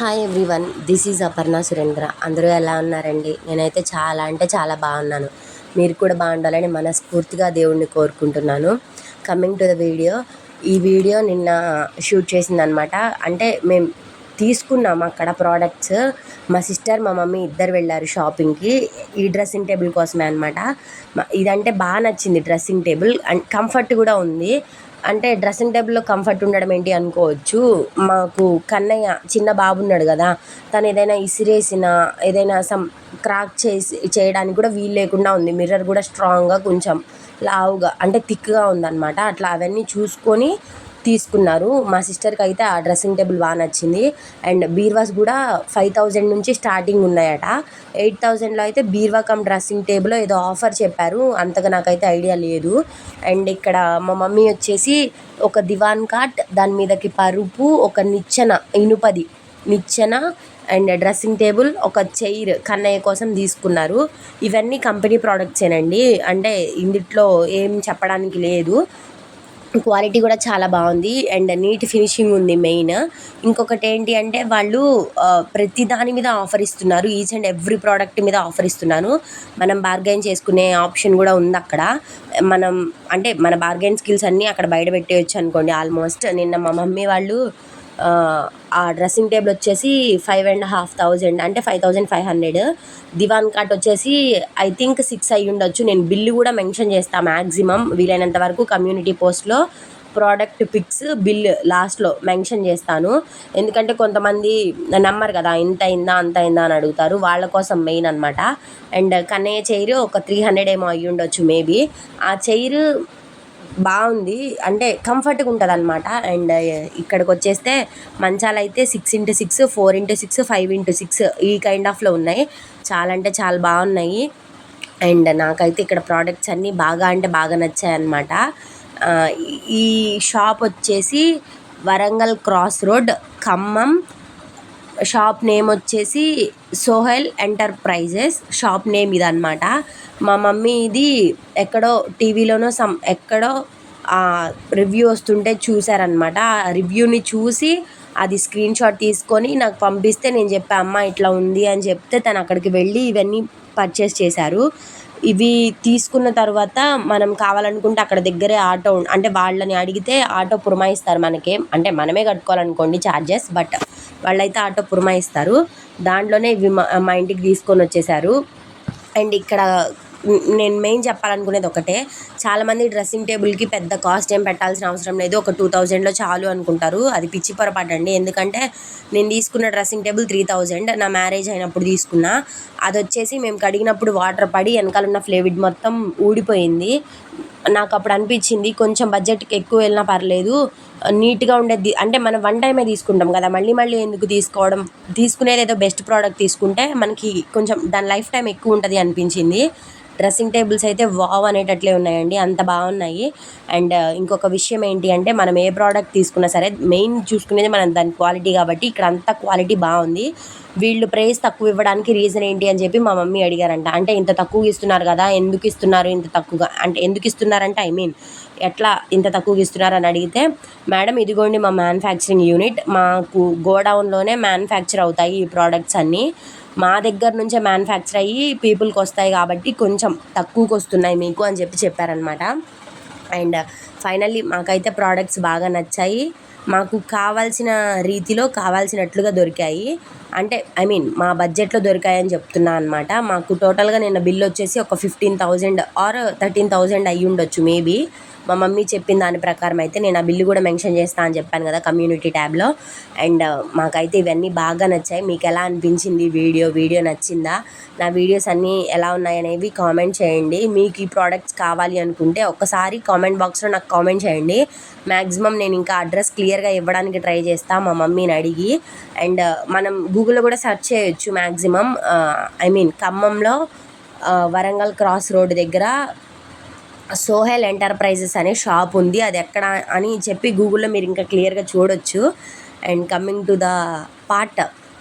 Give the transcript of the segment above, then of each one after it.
Hi everyone this is Aparna Surendra అందరూ ఎలా ఉన్నారండి? నేనైతే చాలా అంటే చాలా బాగున్నాను. మీరు కూడా బాగుండాలని మనస్ఫూర్తిగా దేవుణ్ణి కోరుకుంటున్నాను. కమింగ్ టు ద వీడియో ఈ వీడియో నిన్న షూట్ చేసిందనమాట అంటే మేము తీసుకున్నాము అక్కడ ప్రోడక్ట్స్ మా సిస్టర్ మా మమ్మీ ఇద్దరు వెళ్ళారు షాపింగ్కి ఈ డ్రెస్సింగ్ టేబుల్ కోసమే అనమాట ఇదంటే బాగా నచ్చింది డ్రెస్సింగ్ టేబుల్ అండ్ కంఫర్ట్ కూడా ఉంది. అంటే డ్రెస్సింగ్ టేబుల్లో కంఫర్ట్ ఉండడం ఏంటి అనుకోవచ్చు. మాకు కన్నయ్య చిన్న బాబు ఉన్నాడు కదా తను ఏదైనా ఇసిరేసిన ఏదైనా సమ్ క్రాక్ చేసి చేయడానికి కూడా వీలు లేకుండా ఉంది. మిర్రర్ కూడా స్ట్రాంగ్గా కొంచెం లావుగా అంటే థిక్గా ఉందన్నమాట. అట్లా అవన్నీ చూసుకొని తీసుకున్నారు. మా సిస్టర్కి అయితే ఆ డ్రెస్సింగ్ టేబుల్ బాగా నచ్చింది. అండ్ బీర్వాస్ కూడా ఫైవ్ థౌజండ్ నుంచి స్టార్టింగ్ ఉన్నాయట. ఎయిట్ థౌజండ్లో అయితే బీర్వా కమ్ డ్రెస్సింగ్ టేబుల్ ఏదో ఆఫర్ చెప్పారు. అంతగా నాకైతే ఐడియా లేదు. అండ్ ఇక్కడ మా మమ్మీ వచ్చేసి ఒక దివాన్ కాట్ దాని మీదకి పరుపు ఒక నిచ్చెన ఇనుపది నిచ్చెన అండ్ డ్రెస్సింగ్ టేబుల్ ఒక చైర్ కన్నయ్య కోసం తీసుకున్నారు. ఇవన్నీ కంపెనీ ప్రోడక్ట్సేనండి. అంటే ఇందుట్లో ఏం చెప్పడానికి లేదు. క్వాలిటీ కూడా చాలా బాగుంది. అండ్ నీట్ ఫినిషింగ్ ఉంది మెయిన్. ఇంకొకటి ఏంటి అంటే వాళ్ళు ప్రతి దాని మీద ఆఫర్ ఇస్తున్నారు. ఈచ్ అండ్ ఎవ్రీ ప్రోడక్ట్ మీద ఆఫర్ ఇస్తున్నాను. మనం బార్గెన్ చేసుకునే ఆప్షన్ కూడా ఉంది అక్కడ. మనం అంటే మన బార్గెన్ స్కిల్స్ అన్నీ అక్కడ బయట పెట్టేయచ్చు అనుకోండి ఆల్మోస్ట్. నిన్న మా మమ్మీ వాళ్ళు ఆ డ్రెస్సింగ్ టేబుల్ వచ్చేసి ఫైవ్ అండ్ హాఫ్ థౌజండ్ అంటే five thousand five hundred. Divan cot వచ్చేసి ఐ థింక్ సిక్స్ అయ్యి ఉండొచ్చు. నేను బిల్లు కూడా మెన్షన్ చేస్తాను మ్యాక్సిమం వీలైనంత వరకు కమ్యూనిటీ పోస్ట్లో ప్రోడక్ట్ పిక్స్ బిల్ లాస్ట్లో మెన్షన్ చేస్తాను. ఎందుకంటే కొంతమంది నమ్మరు కదా ఇంత అయిందా అంత అయిందా అని అడుగుతారు. వాళ్ళ కోసం మెయిన్ అనమాట అండ్ కన్నయ్య చైర్ ఒక త్రీ హండ్రెడ్ ఏమో అయ్యి ఉండొచ్చు మేబీ. ఆ చైర్ బాగుంది. అంటే కంఫర్ట్గా ఉంటుంది అనమాట అండ్ ఇక్కడికి వచ్చేస్తే మంచాలు అయితే six into six four into six five into six ఈ కైండ్ ఆఫ్లో ఉన్నాయి. చాలా అంటే చాలా బాగున్నాయి. అండ్ నాకైతే ఇక్కడ ప్రోడక్ట్స్ అన్నీ బాగా అంటే బాగా నచ్చాయి అనమాట ఈ షాప్ వచ్చేసి Warangal cross road Khammam shop name వచ్చేసి సోహెల్ ఎంటర్ప్రైజెస్ షాప్ నేమ్ ఇది అనమాట మా మమ్మీ ఇది ఎక్కడో టీవీలోనో సమ్ ఎక్కడో రివ్యూ వస్తుంటే చూసారనమాట ఆ రివ్యూని చూసి అది స్క్రీన్ షాట్ తీసుకొని నాకు పంపిస్తే నేను చెప్పా అమ్మ ఇట్లా ఉంది అని చెప్తే తను అక్కడికి వెళ్ళి ఇవన్నీ పర్చేస్ చేశారు. ఇవి తీసుకున్న తర్వాత మనం కావాలనుకుంటే అక్కడ దగ్గరే ఆటో అంటే వాళ్ళని అడిగితే ఆటో పురమాయిస్తారు మనకి. అంటే మనమే కట్టుకోవాలనుకోండి ఛార్జెస్ బట్ వాళ్ళైతే ఆటో పురమాయిస్తారు దాంట్లోనే ఇవి మా ఇంటికి తీసుకొని వచ్చేసారు. అండ్ ఇక్కడ నేను మెయిన్ చెప్పాలనుకునేది ఒకటే చాలామంది డ్రెస్సింగ్ టేబుల్కి పెద్ద కాస్ట్ ఏం పెట్టాల్సిన అవసరం లేదు. ఒక టూ థౌజండ్లో చాలు అనుకుంటారు. అది పిచ్చి పొరపాటు అండి. ఎందుకంటే నేను తీసుకున్న డ్రెస్సింగ్ టేబుల్ త్రీ థౌజండ్ నా మ్యారేజ్ అయినప్పుడు తీసుకున్నా. అది వచ్చేసి మేము కడిగినప్పుడు వాటర్ పడి వెనకాల ఉన్న ఫ్లేవిడ్ మొత్తం ఊడిపోయింది. నాకు అప్పుడు అనిపించింది కొంచెం బడ్జెట్కి ఎక్కువ వెళ్ళినా పర్లేదు. నీట్గా ఉండేది అంటే మనం వన్ టైమే తీసుకుంటాం కదా మళ్ళీ మళ్ళీ ఎందుకు తీసుకోవడం? తీసుకునేది ఏదో బెస్ట్ ప్రోడక్ట్ తీసుకుంటే మనకి కొంచెం దాని లైఫ్ టైం ఎక్కువ ఉంటుంది అనిపించింది. డ్రెస్సింగ్ టేబుల్స్ అయితే వావ్ అనేటట్లే ఉన్నాయండి అంత బాగున్నాయి. అండ్ ఇంకొక విషయం ఏంటి అంటే మనం ఏ ప్రోడక్ట్ తీసుకున్నా సరే మెయిన్ చూసుకునేది మనం దాని క్వాలిటీ కాబట్టి ఇక్కడ అంత క్వాలిటీ బాగుంది. వీళ్ళు ప్రైస్ తక్కువ ఇవ్వడానికి రీజన్ ఏంటి అని చెప్పి మా మమ్మీ అడిగారంట. అంటే ఇంత తక్కువ ఇస్తున్నారు కదా ఎందుకు ఇస్తున్నారు ఇంత తక్కువగా? అంటే ఎందుకు ఇస్తున్నారంటే? ఐ మీన్ ఎట్లా ఇంత తక్కువగా ఇస్తున్నారు అని అడిగితే మేడం ఇదిగోండి మా మ్యానుఫ్యాక్చరింగ్ యూనిట్ మాకు గోడౌన్లోనే మ్యానుఫ్యాక్చర్ అవుతాయి ఈ ప్రోడక్ట్స్ అన్నీ. మా దగ్గర నుంచే మ్యానుఫ్యాక్చర్ అయ్యి పీపుల్కి వస్తాయి కాబట్టి కొంచెం తక్కువకి వస్తున్నాయి మీకు అని చెప్పి చెప్పారనమాట అండ్ ఫైనల్లీ మాకైతే ప్రోడక్ట్స్ బాగా నచ్చాయి. మాకు కావాల్సిన రీతిలో కావాల్సినట్లుగా దొరికాయి. అంటే ఐ మీన్ మా బడ్జెట్లో దొరికాయని చెప్తున్నా అనమాట మాకు టోటల్గా నిన్న బిల్ వచ్చేసి ఒక fifteen thousand or thirteen thousand అయ్యి ఉండొచ్చు మేబీ మా మమ్మీ చెప్పిన దాని ప్రకారం అయితే నేను ఆ బిల్లు కూడా మెన్షన్ చేస్తా అని చెప్పాను కదా కమ్యూనిటీ ట్యాబ్లో. అండ్ uh, మాకైతే ఇవన్నీ బాగా నచ్చాయి. మీకు ఎలా అనిపించింది వీడియో? వీడియో నచ్చిందా? నా వీడియోస్ అన్నీ ఎలా ఉన్నాయనేవి కామెంట్ చేయండి. మీకు ఈ ప్రోడక్ట్స్ కావాలి అనుకుంటే ఒక్కసారి కామెంట్ బాక్స్లో నాకు కామెంట్ చేయండి. మ్యాక్సిమం నేను ఇంకా అడ్రస్ క్లియర్గా ఇవ్వడానికి ట్రై చేస్తాను మా మమ్మీని అడిగి. అండ్ uh, మనం గూగుల్లో కూడా సెర్చ్ చేయొచ్చు మ్యాక్సిమం ఐ uh, మీన్ ఖమ్మంలో వరంగల్ క్రాస్ రోడ్ దగ్గర సోహెల్ ఎంటర్ప్రైజెస్ అనే షాప్ ఉంది. అది ఎక్కడ అని చెప్పి గూగుల్లో మీరు ఇంకా క్లియర్గా చూడొచ్చు. And coming to the part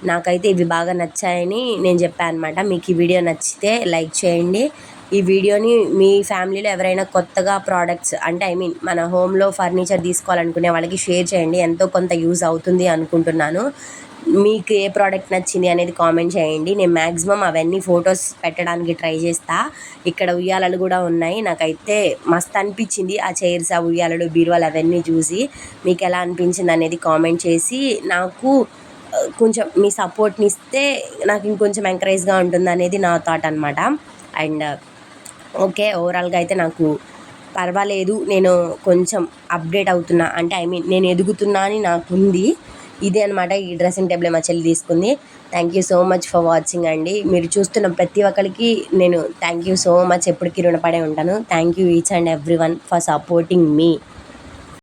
నాకైతే ఇవి బాగా నచ్చాయని నేను చెప్పాను అనమాట మీకు ఈ వీడియో నచ్చితే లైక్ చేయండి. ఈ వీడియోని మీ ఫ్యామిలీలో ఎవరైనా కొత్తగా ప్రోడక్ట్స్ అంటే ఐ మీన్ మన హోమ్లో ఫర్నిచర్ తీసుకోవాలనుకునే వాళ్ళకి షేర్ చేయండి. ఎంతో కొంత యూజ్ అవుతుంది అనుకుంటున్నాను. మీకు ఏ ప్రోడక్ట్ నచ్చింది అనేది కామెంట్ చేయండి. నేను మ్యాక్సిమం అవన్నీ ఫొటోస్ పెట్టడానికి ట్రై చేస్తా. ఇక్కడ ఉయ్యాలలు కూడా ఉన్నాయి. నాకైతే మస్తు అనిపించింది ఆ చైర్స్ ఆ ఉయ్యాలలు బీరువాలు అవన్నీ చూసి. మీకు ఎలా అనిపించింది అనేది కామెంట్ చేసి. నాకు కొంచెం మీ సపోర్ట్ని ఇస్తే నాకు ఇంకొంచెం ఎంకరేజ్గా ఉంటుంది అనేది నా థాట్ అనమాట అండ్ ఓకే ఓవరాల్గా అయితే నాకు పర్వాలేదు. నేను కొంచెం అప్డేట్ అవుతున్నా. అంటే ఐ మీన్ నేను ఎదుగుతున్నా అని నాకు ఉంది ఇదే అనమాట ఈ డ్రెస్సింగ్ టేబుల్ మా చెల్లి తీసుకుంది. Thank you so much for watching అండి. మీరు చూస్తున్న ప్రతి ఒక్కరికి నేను థ్యాంక్ యూ సో మచ్ ఎప్పటికీ రుణపడే ఉంటాను. Thank you each and every one for supporting me